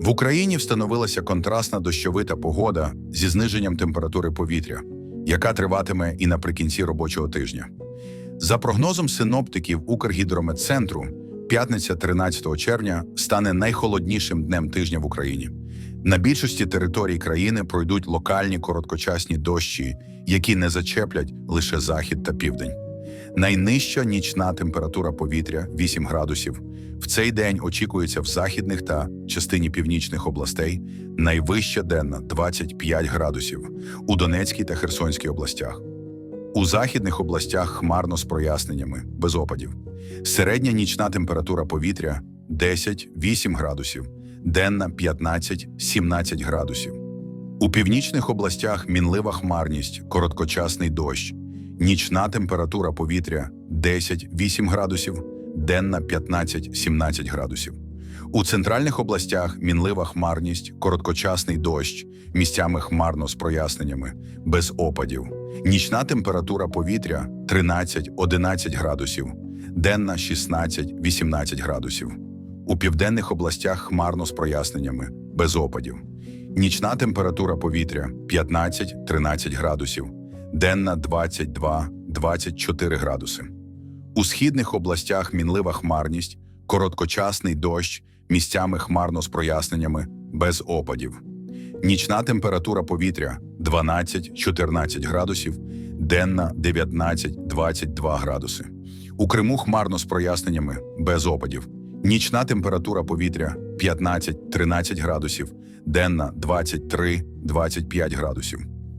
В Україні встановилася контрастна дощовита погода зі зниженням температури повітря, яка триватиме і наприкінці робочого тижня. За прогнозом синоптиків Укргідрометцентру, п'ятниця 13 червня стане найхолоднішим днем тижня в Україні. На більшості територій країни пройдуть локальні короткочасні дощі, які не зачеплять лише захід та південь. Найнижча нічна температура повітря 8 градусів. В цей день очікується в західних та частині північних областей, найвища денна 25 градусів у Донецькій та Херсонській областях. У західних областях хмарно з проясненнями, без опадів. Середня нічна температура повітря 10-8 градусів, денна 15-17 градусів. У північних областях мінлива хмарність, короткочасний дощ, нічна температура повітря 10-8 градусів, денна 15-17 градусів. У центральних областях мінлива хмарність, короткочасний дощ, місцями хмарно з проясненнями, без опадів. Нічна температура повітря 13-11 градусів, денна 16-18 градусів. У південних областях хмарно з проясненнями, без опадів. Нічна температура повітря 15-13 градусів, денна 22-24 градуси. У східних областях мінлива хмарність, короткочасний дощ, місцями хмарно з проясненнями, без опадів. Нічна температура повітря 12-14 градусів, денна 19-22 градуси. У Криму хмарно з проясненнями, без опадів. Нічна температура повітря 15-13 градусів, денна 23-25 градусів.